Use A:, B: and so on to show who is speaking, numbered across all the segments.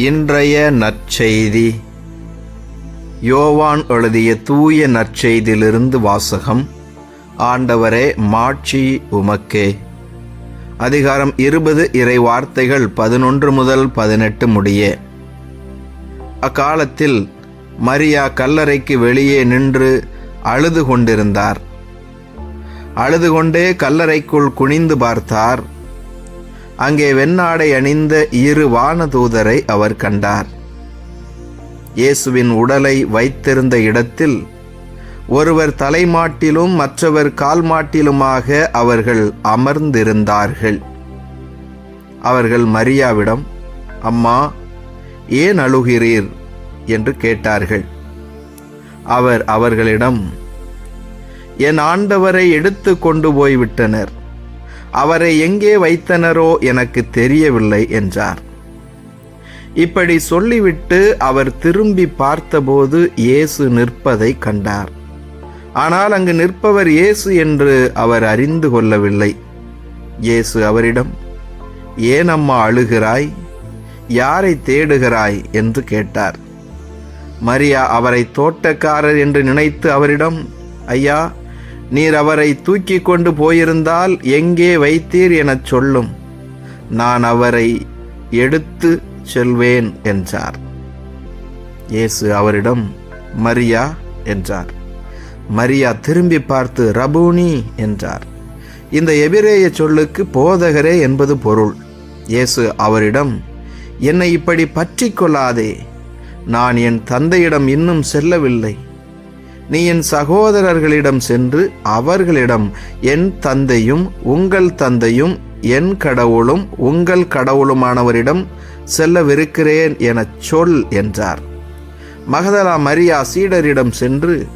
A: இன்றைய நற்செய்தி. யோவான் எழுதிய தூய நற்செய்தியிலிருந்து வாசகம். ஆண்டவரே மாட்சி உமக்கே. அதிகாரம் இருபது இறை வார்த்தைகள் பதினொன்று முதல் பதினெட்டு முடிய. அக்காலத்தில் மரியா கல்லறைக்கு வெளியே நின்று அழுது கொண்டிருந்தார். அழுது கொண்டே கல்லறைக்குள் குனிந்து பார்த்தார். அங்கே வெண்ணாடை அணிந்த இரு வானதூதரை அவர் கண்டார். இயேசுவின் உடலை வைத்திருந்த இடத்தில் ஒருவர் தலைமாட்டிலும் மற்றவர் கால்மாட்டிலுமாக அவர்கள் அமர்ந்திருந்தார்கள். அவர்கள் மரியாவிடம் அம்மா ஏன் அழுகிறீர்? என்று கேட்டார்கள். அவர் அவர்களிடம் என் ஆண்டவரை எடுத்து கொண்டு போய்விட்டனர். அவரை எங்கே வைத்தனரோ எனக்கு தெரியவில்லை என்றார். இப்படி சொல்லிவிட்டு அவர் திரும்பி பார்த்தபோது இயேசு நிற்பதை கண்டார். ஆனால் அங்கு நிற்பவர் இயேசு என்று அவர் அறிந்து கொள்ளவில்லை. இயேசு அவரிடம் ஏன் அம்மா அழுகிறாய்? யாரை தேடுகிறாய்? என்று கேட்டார். மரியா அவரை தோட்டக்காரர் என்று நினைத்து அவரிடம் ஐயா நீர் அவரை தூக்கி கொண்டு போயிருந்தால் எங்கே வைத்தீர் எனச் சொல்லும். நான் அவரை எடுத்து செல்வேன் என்றார். இயேசு அவரிடம் மரியா என்றார். மரியா திரும்பி பார்த்து ரபூனி என்றார். இந்த எபிரேய சொல்லுக்கு போதகரே என்பது பொருள். இயேசு அவரிடம் என்னை இப்படி பற்றி கொள்ளாதே. நான் என் தந்தையிடம் இன்னும் செல்லவில்லை. நீ என் சகோதரர்களிடம் சென்று அவர்களிடம் என் தந்தையும் உங்கள் தந்தையும் என் கடவுளும் உங்கள் கடவுளுமானவரிடம் செல்லவிருக்கிறேன் எனச் சொல் என்றார். மகதலா மரியா சீடரிடம் சென்று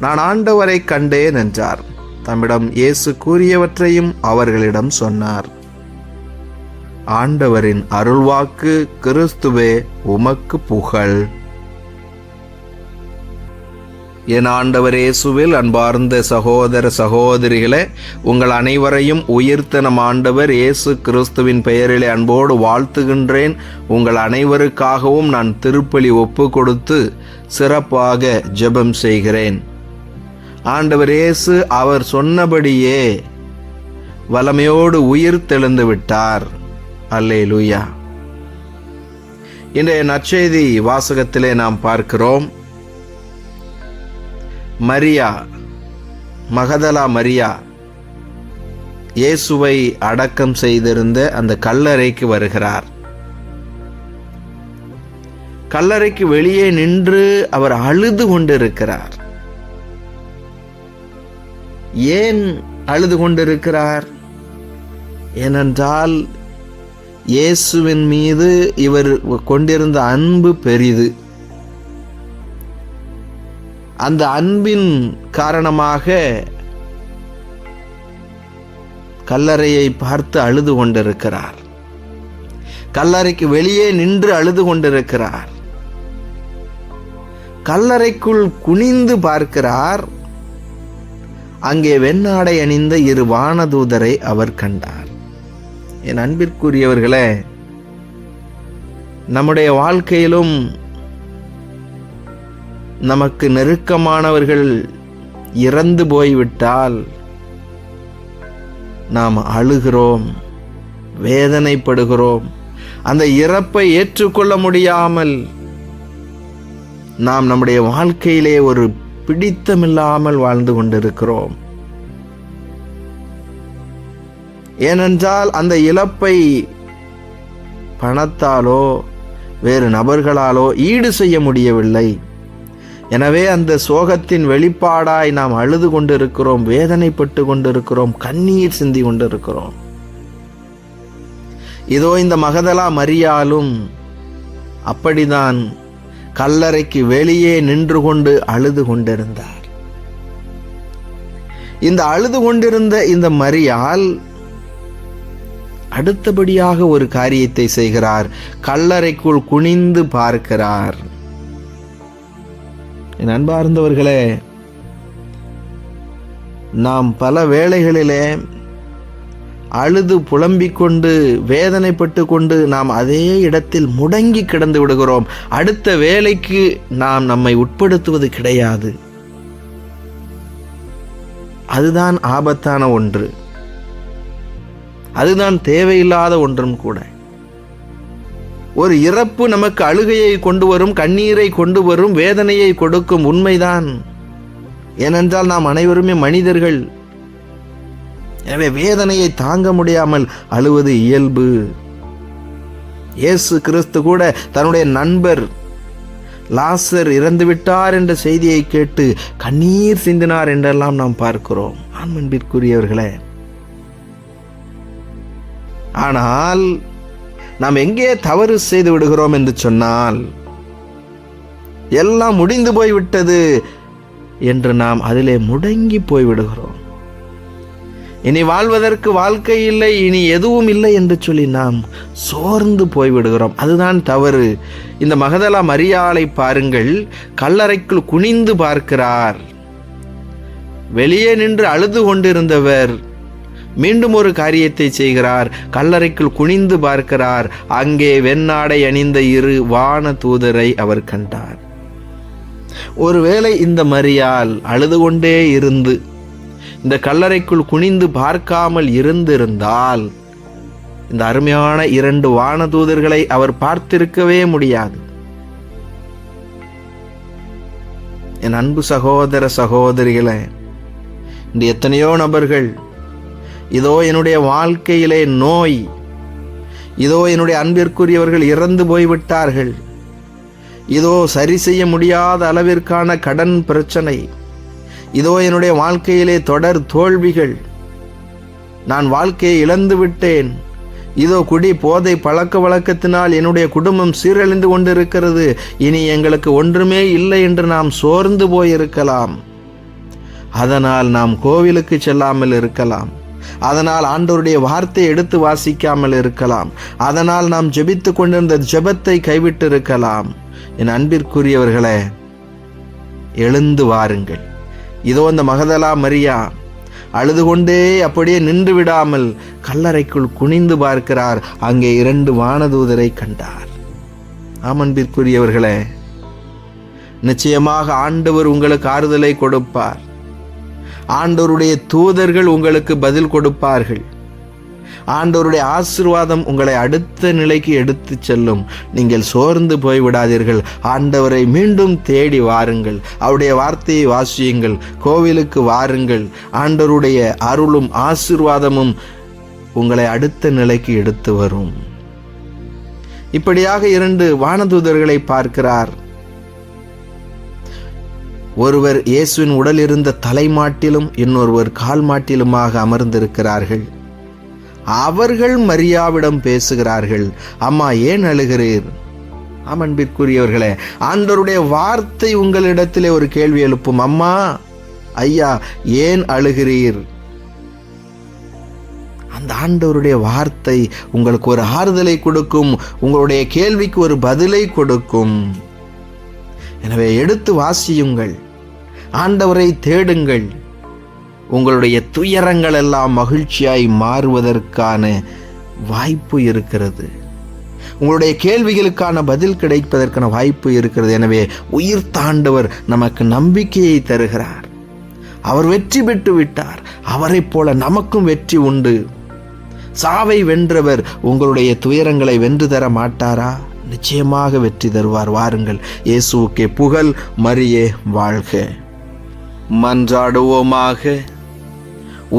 A: நான் ஆண்டவரை கண்டேன் என்றார். தம்மிடம் இயேசு கூறியவற்றையும் அவர்களிடம் சொன்னார். ஆண்டவரின் அருள்வாக்கு கிறிஸ்துவே உமக்கு புகழ். என் ஆண்டவர் இயேசுவில் அன்பார்ந்த சகோதர சகோதரிகளே உங்கள் அனைவரையும் உயிர்த்த நம் ஆண்டவர் இயேசு கிறிஸ்துவின் பெயரிலே அன்போடு வாழ்த்துகின்றேன். உங்கள் அனைவருக்காகவும் நான் திருப்பலி ஒப்பு கொடுத்து சிறப்பாக ஜெபம் செய்கிறேன். ஆண்டவர் இயேசு அவர் சொன்னபடியே வலமையோடு உயிர் தெழுந்து விட்டார். அல்லே லூயா இன்றைய நற்செய்தி வாசகத்திலே நாம் பார்க்கிறோம். மரியா மகதலா மரியா இயேசுவை அடக்கம் செய்திருந்த அந்த கல்லறைக்கு வருகிறார். கல்லறைக்கு வெளியே நின்று அவர் அழுது கொண்டிருக்கிறார். ஏன் அழுது கொண்டிருக்கிறார்? ஏனென்றால் இயேசுவின் மீது இவர் கொண்டிருந்த அன்பு பெரிது. அந்த அன்பின் காரணமாக கல்லறையை பார்த்து அழுது கொண்டிருக்கிறார். கல்லறைக்கு வெளியே நின்று அழுது கொண்டிருக்கிறார். கல்லறைக்குள் குனிந்து பார்க்கிறார். அங்கே வெண்ணாடை அணிந்த இரு வானதூதரை அவர் கண்டார். என் அன்பிற்குரியவர்களே நம்முடைய வாழ்க்கையிலும் நமக்கு நெருக்கமானவர்கள் இறந்து போய்விட்டால் நாம் அழுகிறோம் வேதனைப்படுகிறோம். அந்த இறப்பை ஏற்றுக்கொள்ள முடியாமல் நாம் நம்முடைய வாழ்க்கையிலே ஒரு பிடித்தமில்லாமல் வாழ்ந்து கொண்டிருக்கிறோம். ஏனென்றால் அந்த இழப்பை பணத்தாலோ வேறு நபர்களாலோ ஈடு செய்ய முடியவில்லை. எனவே அந்த சோகத்தின் வெளிப்பாடாய் நாம் அழுது கொண்டிருக்கிறோம் வேதனைப்பட்டு கொண்டிருக்கிறோம் கண்ணீர் சிந்தி கொண்டிருக்கிறோம். இதோ இந்த மகதலா மரியாலும் அப்படிதான் கல்லறைக்கு வெளியே நின்று கொண்டு அழுது கொண்டிருந்தார். இந்த அழுது கொண்டிருந்த இந்த மரியால் அடுத்தபடியாக ஒரு காரியத்தை செய்கிறார். கல்லறைக்குள் குனிந்து பார்க்கிறார். என் அன்பார்ந்தவர்களே நாம் பல வேளைகளிலே அழுது புலம்பிக் கொண்டு வேதனைப்பட்டு கொண்டு நாம் அதே இடத்தில் முடங்கி கிடந்து விடுகிறோம். அடுத்த வேலைக்கு நாம் நம்மை உட்படுத்துவது கிடையாது. அதுதான் ஆபத்தான ஒன்று. அதுதான் தேவையில்லாத ஒன்றும் கூட. ஒரு இறப்பு நமக்கு அழுகையை கொண்டு வரும் கண்ணீரை கொண்டு வரும் வேதனையை கொடுக்கும் உண்மைதான். ஏனென்றால் நாம் அனைவருமே மனிதர்கள். எனவே வேதனையை தாங்க முடியாமல் அழுவது இயல்பு. இயேசு கிறிஸ்து கூட தன்னுடைய நண்பர் லாசர் இறந்துவிட்டார் என்ற செய்தியை கேட்டு கண்ணீர் சிந்தினார் என்றெல்லாம் நாம் பார்க்கிறோம். ஆண்மன்பிற்குரியவர்களே ஆனால் நாம் எங்கே தவறு செய்து விடுகிறோம் என்று சொன்னால் எல்லாம் முடிந்து போய்விட்டது என்று நாம் அதிலே முடங்கி போய்விடுகிறோம். இனி வாழ்வதற்கு வாழ்க்கை இல்லை இனி எதுவும் இல்லை என்று சொல்லி நாம் சோர்ந்து போய்விடுகிறோம். அதுதான் தவறு. இந்த மகதலா மரியாளை பாருங்கள் கல்லறைக்குள் குனிந்து பார்க்கிறார். வெளியே நின்று அழுது கொண்டிருந்தவர் மீண்டும் ஒரு காரியத்தை செய்கிறார். கல்லறைக்குள் குனிந்து பார்க்கிறார். அங்கே வெண்ணாடை அணிந்த இரு வான தூதரை அவர் கண்டார். ஒருவேளை இந்த மரியால் அழுது கொண்டே இருந்து இந்த கல்லறைக்குள் குனிந்து பார்க்காமல் இருந்திருந்தால் இந்த அருமையான இரண்டு வானதூதர்களை அவர் பார்த்திருக்கவே முடியாது. என் அன்பு சகோதர சகோதரிகளே இந்த எத்தனையோ நபர்கள் இதோ என்னுடைய வாழ்க்கையிலே நோய். இதோ என்னுடைய அன்பிற்குரியவர்கள் இறந்து போய்விட்டார்கள். இதோ சரி செய்ய முடியாத அளவிற்கான கடன் பிரச்சனை. இதோ என்னுடைய வாழ்க்கையிலே தொடர் தோல்விகள். நான் வாழ்க்கையை இழந்து விட்டேன். இதோ குடி போதை பழக்க வழக்கத்தினால் என்னுடைய குடும்பம் சீரழிந்து கொண்டிருக்கிறது. இனி எங்களுக்கு ஒன்றுமே இல்லை என்று நாம் சோர்ந்து போயிருக்கலாம். அதனால் நாம் கோவிலுக்கு செல்லாமல் இருக்கலாம். அதனால் ஆண்டவருடைய வார்த்தை எடுத்து வாசிக்காமல் இருக்கலாம். அதனால் நாம் ஜெபித்து கொண்டிருந்த ஜெபத்தை கைவிட்டு இருக்கலாம் என் அன்பிற்குரியவர்களே எழுந்து வாருங்கள். இதோ இந்த மகதலா மரியா அழுது கொண்டே அப்படியே நின்று விடாமல் கல்லறைக்குள் குனிந்து பார்க்கிறார். அங்கே இரண்டு வானதூதரை கண்டார். ஆமன்பிற்குரியவர்களே நிச்சயமாக ஆண்டவர் உங்களுக்கு ஆறுதலை கொடுப்பார். ஆண்டோருடைய தூதர்கள் உங்களுக்கு பதில் கொடுப்பார்கள். ஆண்டோருடைய ஆசிர்வாதம் உங்களை அடுத்த நிலைக்கு எடுத்து செல்லும். நீங்கள் சோர்ந்து போய்விடாதீர்கள். ஆண்டவரை மீண்டும் தேடி வாருங்கள். அவருடைய வார்த்தையை வாசியுங்கள். கோவிலுக்கு வாருங்கள். ஆண்டவருடைய அருளும் ஆசிர்வாதமும் உங்களை அடுத்த நிலைக்கு எடுத்து வரும். இப்படியாக இரண்டு வானதூதர்களை பார்க்கிறார். ஒருவர் இயேசுவின் உடல் இருந்த தலைமாட்டிலும் இன்னொருவர் கால் மாட்டிலுமாக அமர்ந்திருக்கிறார்கள். அவர்கள் மரியாவிடம் பேசுகிறார்கள் அம்மா ஏன் அழுகிறீர்? அமன்பிற்குரியவர்களே ஆண்டவருடைய வார்த்தை உங்களிடத்திலே ஒரு கேள்வி எழுப்பும். அம்மா ஐயா ஏன் அழுகிறீர்? அந்த ஆண்டவருடைய வார்த்தை உங்களுக்கு ஒரு ஆறுதலை கொடுக்கும் உங்களுடைய கேள்விக்கு ஒரு பதிலை கொடுக்கும். எனவே எடுத்து வாசியுங்கள். ஆண்டவரை தேடுங்கள். உங்களுடைய துயரங்கள் எல்லாம் மகிழ்ச்சியாய் மாறுவதற்கான வாய்ப்பு இருக்கிறது. உங்களுடைய கேள்விகளுக்கான பதில் கிடைப்பதற்கான வாய்ப்பு இருக்கிறது. எனவே உயிர் தாண்டவர் நமக்கு நம்பிக்கையை தருகிறார். அவர் வெற்றி பெற்று விட்டார். அவரைப் போல நமக்கும் வெற்றி உண்டு. சாவை வென்றவர் உங்களுடைய துயரங்களை வென்று தர மாட்டாரா? நிச்சயமாக வெற்றி தருவார். வாருங்கள் இயேசுவுக்கே புகழ் மரியே வாழ்க. மன்றாடுவோமாக.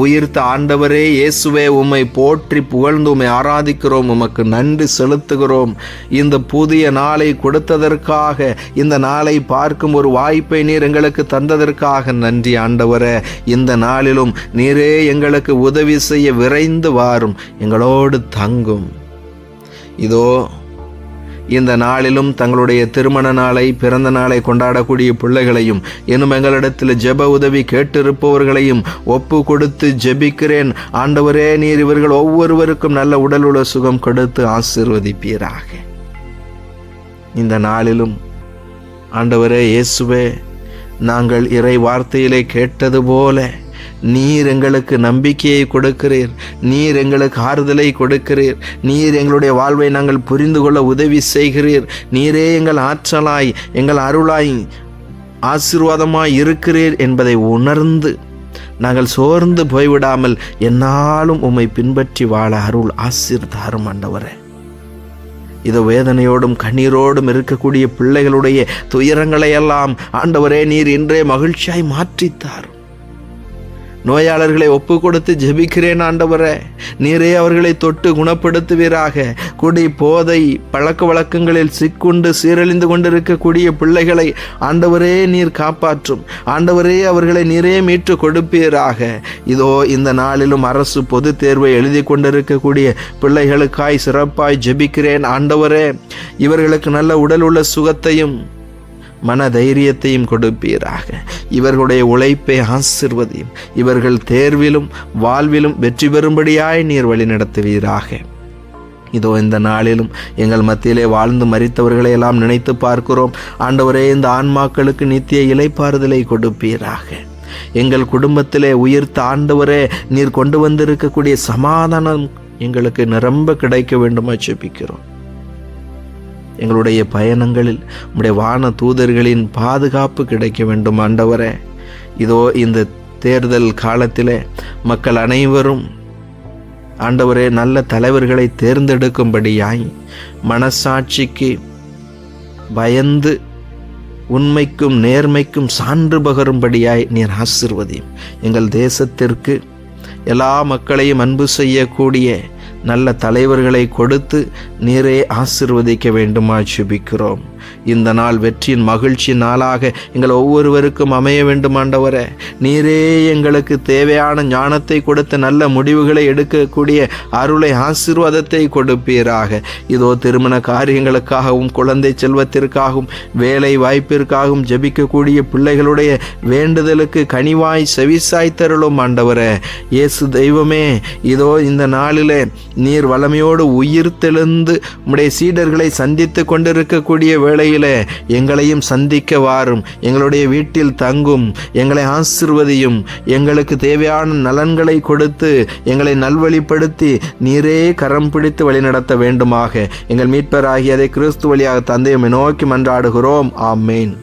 A: உயிர்த்த ஆண்டவரே இயேசுவே உம்மை போற்றி புகழ்ந்து உம்மை ஆராதிக்கிறோம். உமக்கு நன்றி செலுத்துகிறோம். இந்த புதிய நாளை கொடுத்ததற்காக இந்த நாளை பார்க்கும் ஒரு வாய்ப்பை நீர் எங்களுக்கு தந்ததற்காக நன்றி ஆண்டவரே. இந்த நாளிலும் நீரே எங்களுக்கு உதவி செய்ய விரைந்து வாரும். எங்களோடு தங்கும். இதோ இந்த நாளிலும் தங்களுடைய திருமண நாளை பிறந்த நாளை கொண்டாடக்கூடிய பிள்ளைகளையும் இன்னும் எங்களிடத்தில் ஜெப உதவி கேட்டிருப்பவர்களையும் ஒப்பு கொடுத்து ஜெபிக்கிறேன். ஆண்டவரே நீர் இவர்கள் ஒவ்வொருவருக்கும் நல்ல உடல் உள்ள சுகம் கொடுத்து ஆசிர்வதிப்பீராக. இந்த நாளிலும் ஆண்டவரே இயேசுவே நாங்கள் இறை வார்த்தையிலே கேட்டது போல நீர் எங்களுக்கு நம்பிக்கையை கொடுக்கிறீர். நீர் எங்களுக்கு ஆறுதலை கொடுக்கிறீர். நீர் எங்களுடைய வாழ்வை நாங்கள் புரிந்து கொள்ள உதவி செய்கிறீர். நீரே எங்கள் ஆற்றலாய் எங்கள் அருளாய் ஆசீர்வாதமாய் இருக்கிறீர் என்பதை உணர்ந்து நாங்கள் சோர்ந்து போய்விடாமல் என்னாலும் உம்மை பின்பற்றி வாழ அருள் ஆசீர்தாரும் ஆண்டவரே. இது வேதனையோடும் கண்ணீரோடும் இருக்கக்கூடிய பிள்ளைகளுடைய துயரங்களையெல்லாம் ஆண்டவரே நீர் இன்றே மகிழ்ச்சியாய் மாற்றித்தார். நோயாளர்களை ஒப்பு கொடுத்து ஜெபிக்கிறேன் ஆண்டவரே. நீரே அவர்களை தொட்டு குணப்படுத்துவீராக. குடி போதை பழக்க வழக்கங்களில் சிக்குண்டு சீரழிந்து கொண்டிருக்கக்கூடிய பிள்ளைகளை ஆண்டவரே நீர் காப்பாற்றும். ஆண்டவரே அவர்களை நீரே மீட்டு கொடுப்பீராக. இதோ இந்த நாளிலும் அரசு பொது தேர்வை எழுதி கொண்டிருக்கக்கூடிய பிள்ளைகளுக்காய் சிறப்பாய் ஜெபிக்கிறேன் ஆண்டவரே. இவர்களுக்கு நல்ல உடல் உள்ள சுகத்தையும் மன தைரியத்தையும் கொடுப்பீராக. இவர்களுடைய உழைப்பை ஆசிர்வதியும். இவர்கள் தேர்விலும் வாழ்விலும் வெற்றி பெறும்படியாய் நீர் வழி நடத்துவீராக. இதோ இந்த நாளிலும் எங்கள் மத்தியிலே வாழ்ந்து மறித்தவர்களை எல்லாம் நினைத்து பார்க்கிறோம். ஆண்டவரே இந்த ஆன்மாக்களுக்கு நித்திய இலைப்பாறுதலை கொடுப்பீராக. எங்கள் குடும்பத்திலே உயிர்த்த ஆண்டவரே நீர் கொண்டு வந்திருக்கக்கூடிய சமாதானம் எங்களுக்கு நிரம்ப கிடைக்க வேண்டுமா செபிக்கிறோம் எங்களுடைய பயணங்களில் உம்முடைய வான தூதர்களின் பாதுகாப்பு கிடைக்க வேண்டும் ஆண்டவரே. இதோ இந்த தேர்தல் காலத்திலே மக்கள் அனைவரும் ஆண்டவரே நல்ல தலைவர்களை தேர்ந்தெடுக்கும்படியாய் மனசாட்சிக்கு பயந்து உண்மைக்கும் நேர்மைக்கும் சான்று பகரும்படியாய் நீர் ஆசிர்வதியும். எங்கள் தேசத்திற்கு எல்லா மக்களையும் அன்பு செய்யக்கூடிய நல்ல தலைவர்களை கொடுத்து நீரே ஆசிர்வதிக்க வேண்டுமா சுபிக்கிறோம் இந்த நாள் வெற்றியின் மகிழ்ச்சி நாளாக எங்கள் ஒவ்வொருவருக்கும் அமைய வேண்டும் ஆண்டவரே. நீரே எங்களுக்கு தேவையான ஞானத்தை கொடுத்து நல்ல முடிவுகளை எடுக்கக்கூடிய அருளை ஆசீர்வாதத்தை கொடுப்பீராக. இதோ திருமண காரியங்களுக்காகவும் குழந்தை செல்வத்திற்காகவும் வேலை வாய்ப்பிற்காகவும் ஜெபிக்கக்கூடிய பிள்ளைகளுடைய வேண்டுதலுக்கு கனிவாய் செவிசாய் தருளும் ஆண்டவரே. இயேசு தெய்வமே இதோ இந்த நாளிலே நீர் வளமையோடு உயிர் தெழுந்து சீடர்களை சந்தித்து கொண்டிருக்கக்கூடிய வேளையில் எங்களையும் சந்திக்க வாரும். எங்களுடைய வீட்டில் தங்கும். எங்களை ஆசிர்வதியும். எங்களுக்கு தேவையான நலன்களை கொடுத்து எங்களை நல்வழிப்படுத்தி நீரே கரம் பிடித்து வழிநடத்த வேண்டுமாக. எங்கள் மீட்பராகியதை கிறிஸ்து வழியாக தந்தையை நோக்கி மன்றாடுகிறோம். ஆமேன்.